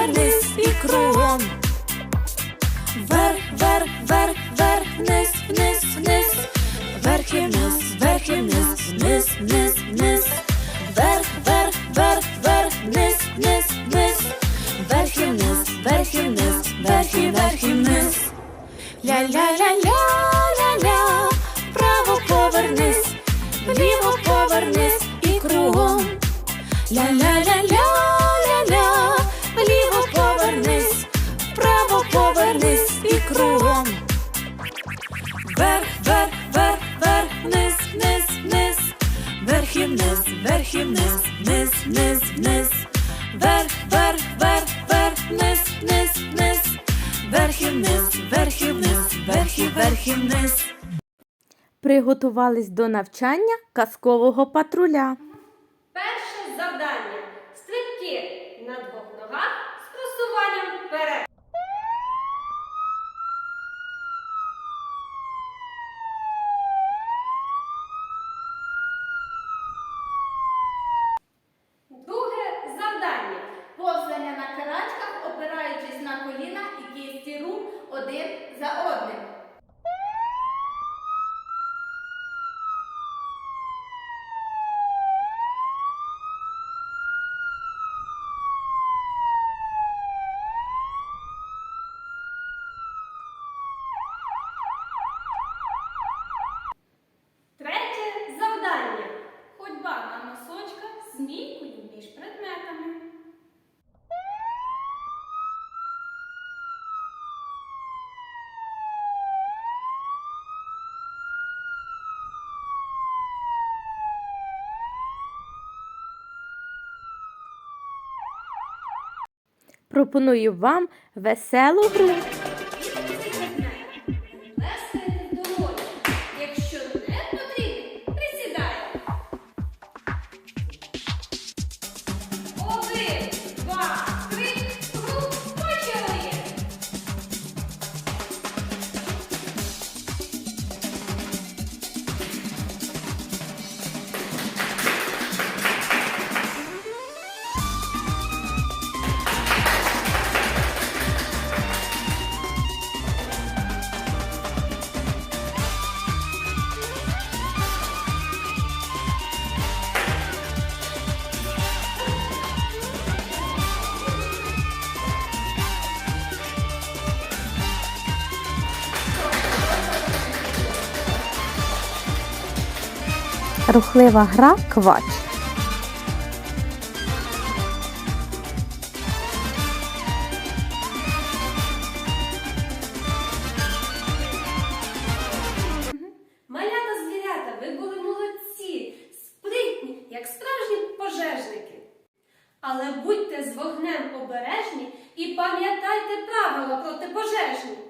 Повернись і кругом. Вверх, вверх, вверх, вверх, вниз, вниз, вниз. Вверх і вниз, вверх і вниз, вниз, вниз, вниз. Вверх, вверх, вверх, вверх, вниз, вниз, вниз. Вверх і вниз, вверх і вниз, вверх і вверх і вниз. Ля-ля-ля-ля-ля-ля, вправо повернись, вліво повернись і кругом. Ля-ля-ля-ля-ля-ля, повернись і кругом. Вверх, вверх, вверх, вверх, вниз, вниз, вниз. Вверх і вниз, вверх і вниз, вниз, вниз, вниз. Вверх, вверх, вверх, вверх, вниз, вниз, вниз. Вверх і вниз, вверх і вниз, вверх і вверх і вниз. Приготувались до навчання казкового патруля. Пропоную вам веселу гру. Рухлива гра квач. Малята звірята, ви були молодці, спритні, як справжні пожежники. Але будьте з вогнем обережні і пам'ятайте правила протипожежні.